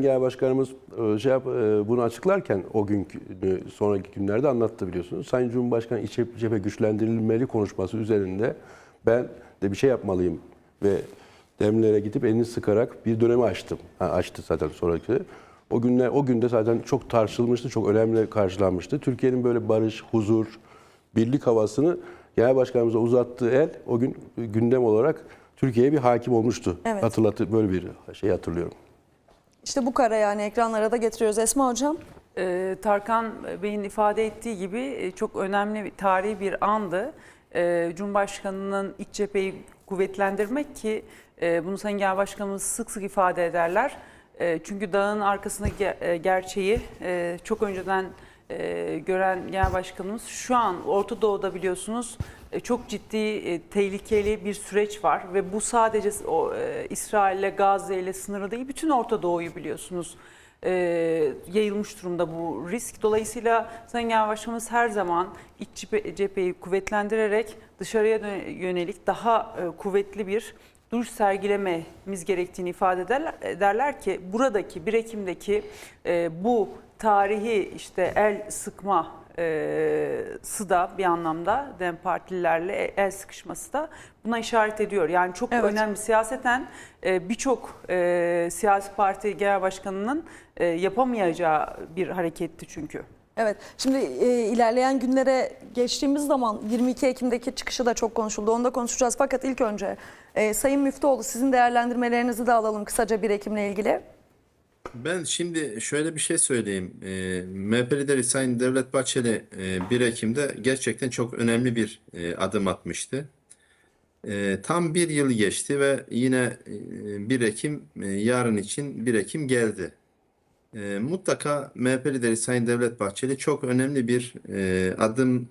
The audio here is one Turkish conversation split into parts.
Genel Başkanımız e, şey yap, e, bunu açıklarken o günkü e, sonraki günlerde anlattı biliyorsunuz. Sayın Cumhurbaşkanı iç cephe güçlendirilmeli konuşması üzerinde ben de bir şey yapmalıyım ve demlere gidip elini sıkarak bir dönemi açtım. Ha, açtı zaten sonraki. O günler o günde zaten çok tartışılmıştı, çok önemli karşılanmıştı. Türkiye'nin böyle barış, huzur, birlik havasını Genel Başkanımıza uzattığı el o gün gündem olarak Türkiye'ye bir hakim olmuştu. Evet. Hatırlatı böyle bir şey hatırlıyorum. İşte bu kare yani ekranlara da getiriyoruz. Esma Hocam. Ee, Tarkan Bey'in ifade ettiği gibi e, çok önemli bir tarihi bir andı. Ee, Cumhurbaşkanı'nın iç cepheyi kuvvetlendirmek ki e, bunu Sayın Genel Başkanımız sık sık ifade ederler. E, Çünkü dağın arkasındaki e, gerçeği e, çok önceden e, gören Genel Başkanımız şu an Orta Doğu'da biliyorsunuz e, çok ciddi e, tehlikeli bir süreç var ve bu sadece o, e, İsrail ile Gazze ile sınırlı değil bütün Orta Doğu'yu biliyorsunuz e, yayılmış durumda bu risk. Dolayısıyla Sayın Genel Başkanımız her zaman iç cephe- cepheyi kuvvetlendirerek dışarıya yönelik daha e, kuvvetli bir duruş sergilememiz gerektiğini ifade ederler, ederler ki buradaki 1 Ekim'deki e, bu tarihi işte el sıkma e, da bir anlamda DEM partililerle el sıkışması da buna işaret ediyor. Yani çok Evet. önemli siyaseten e, birçok e, siyasi parti genel başkanının e, yapamayacağı bir hareketti çünkü. Evet. Şimdi e, ilerleyen günlere geçtiğimiz zaman 22 Ekim'deki çıkışı da çok konuşuldu. Onu da konuşacağız. Fakat ilk önce e, Sayın Müftüoğlu sizin değerlendirmelerinizi de alalım kısaca 1 Ekim'le ilgili. Ben şimdi şöyle bir şey söyleyeyim. E, MHP lideri Sayın Devlet Bahçeli e, 1 Ekim'de gerçekten çok önemli bir e, adım atmıştı. E, tam bir yıl geçti ve yine e, 1 Ekim e, yarın için 1 Ekim geldi. E, mutlaka MHP lideri Sayın Devlet Bahçeli çok önemli bir e, adım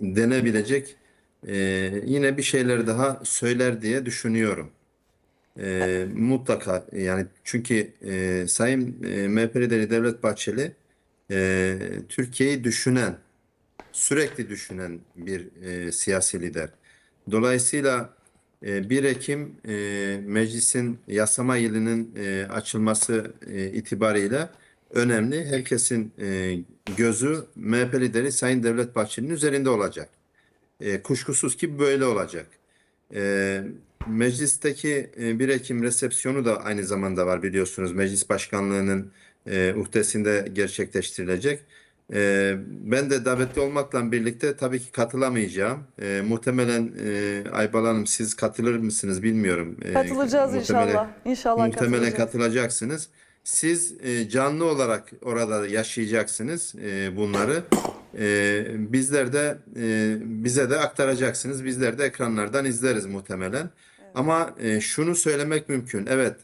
denebilecek e, yine bir şeyler daha söyler diye düşünüyorum. E, mutlaka yani çünkü e, Sayın e, MHP lideri Devlet Bahçeli e, Türkiye'yi düşünen, sürekli düşünen bir e, siyasi lider. Dolayısıyla 1 Ekim e, meclisin yasama yılının e, açılması e, itibariyle önemli. Herkesin e, gözü MHP lideri Sayın Devlet Bahçeli'nin üzerinde olacak. E, kuşkusuz ki böyle olacak. E, meclisteki e, 1 Ekim resepsiyonu da aynı zamanda var biliyorsunuz. Meclis Başkanlığı'nın e, uhdesinde gerçekleştirilecek. E, ben de davetli olmakla birlikte tabii ki katılamayacağım. E, muhtemelen e, Aybal Hanım siz katılır mısınız bilmiyorum. E, Katılacağız muhtemelen- inşallah. İnşallah Muhtemelen katılacaksınız. Siz e, canlı olarak orada yaşayacaksınız e, bunları. E, bizler de e, bize de aktaracaksınız. Bizler de ekranlardan izleriz muhtemelen. Ama e, şunu söylemek mümkün. Evet,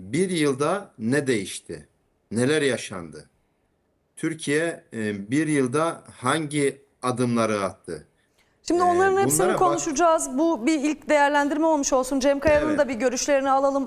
bir yılda ne değişti? Neler yaşandı? Türkiye e, bir yılda hangi adımları attı? Şimdi Ee, onların hepsini bunlara bak- konuşacağız. Bu bir ilk değerlendirme olmuş olsun. Cem Kaya'nın Evet. da bir görüşlerini alalım.